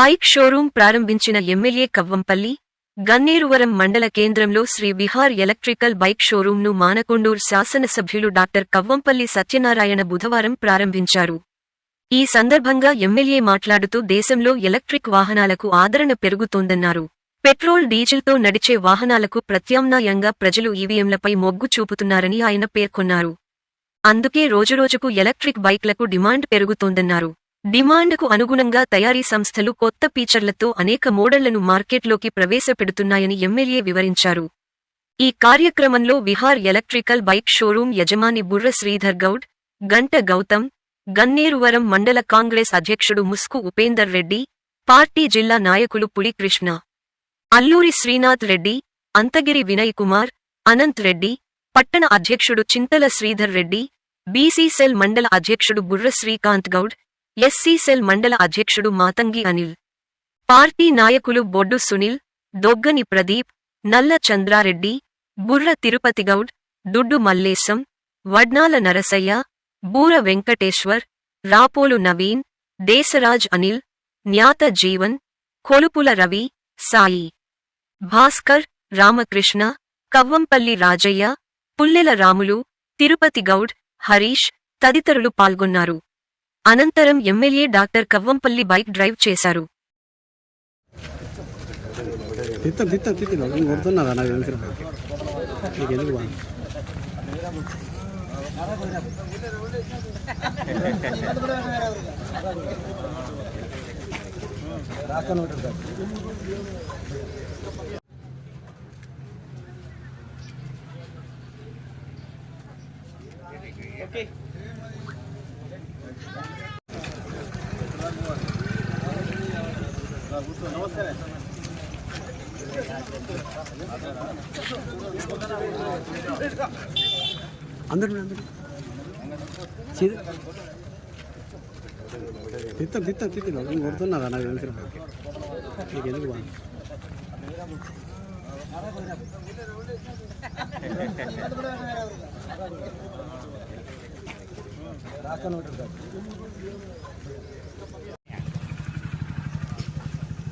Bike showroom ప్రారంభించిన MLA Kavvampalli Ganneruvaram మండల కేంద్రంలో శ్రీ విహార్ ఎలక్ట్రికల్ బైక్ షోరూంను మానకొండూర్ శాసనసభ్యులు డాక్టర్ కవ్వంపల్లి సత్యనారాయణ బుధవారం ప్రారంభించారు. ఈ సందర్భంగా ఎమ్మెల్యే మాట్లాడుతూ దేశంలో ఎలక్ట్రిక్ వాహనాలకు ఆదరణ పెరుగుతోందన్నారు. పెట్రోల్ డీజిల్తో నడిచే వాహనాలకు ప్రత్యామ్నాయంగా ప్రజలు ఈవీఎంలపై మొగ్గు చూపుతున్నారని ఆయన పేర్కొన్నారు. అందుకే రోజురోజుకు ఎలక్ట్రిక్ బైక్లకు డిమాండ్ పెరుగుతోందన్నారు. డిమాండ్కు అనుగుణంగా తయారీ సంస్థలు కొత్త ఫీచర్లతో అనేక మోడళ్ళను మార్కెట్లోకి ప్రవేశపెడుతున్నాయని ఎమ్మెల్యే వివరించారు. ఈ కార్యక్రమంలో విహార్ ఎలక్ట్రికల్ బైక్ షోరూం యజమాని బుర్ర శ్రీధర్ గౌడ్ గంట గౌతమ్ గన్నేరువరం మండల కాంగ్రెస్ అధ్యక్షుడు ముస్కు ఉపేందర్ రెడ్డి పార్టీ జిల్లా నాయకులు పులికృష్ణ అల్లూరి శ్రీనాథ్ రెడ్డి అంతగిరి వినయ్ కుమార్ అనంత్ రెడ్డి పట్టణ అధ్యక్షుడు చింతల శ్రీధర్ రెడ్డి బీసీసెల్ మండల అధ్యక్షుడు బుర్ర శ్రీకాంత్ గౌడ్ ఎస్సీ సెల్ మండల అధ్యక్షుడు మాతంగి అనిల్ పార్టీ నాయకులు బొడ్డు సునీల్ దొగ్గని ప్రదీప్ నల్ల చంద్రారెడ్డి బుర్ర తిరుపతిగౌడ్ దుడ్డు మల్లేశం వడ్నాల నరసయ్య బూర వెంకటేశ్వర్ రాపోలు నవీన్ దేశరాజ్ అనిల్ న్యాత జీవన్ కొలుపుల రవి సాయి భాస్కర్ రామకృష్ణ కవ్వంపల్లి రాజయ్య పుల్లెల రాములు తిరుపతి గౌడ్ హరీష్ తదితరులు పాల్గొన్నారు. అనంతరం MLA doctor Kavvampalli bike drive చేశారు. తిత్తం తిత్తం తిత్తం నేను కొడుతున్నదా నాకు తెలిసిన నీకు ఎందుకు బాగా అందరు అందరు. తిత్తం తిత్తం తిత్తం నేను కొడుతున్నదా నాకు తెలిసిన నీకు ఎందుకు బాగా?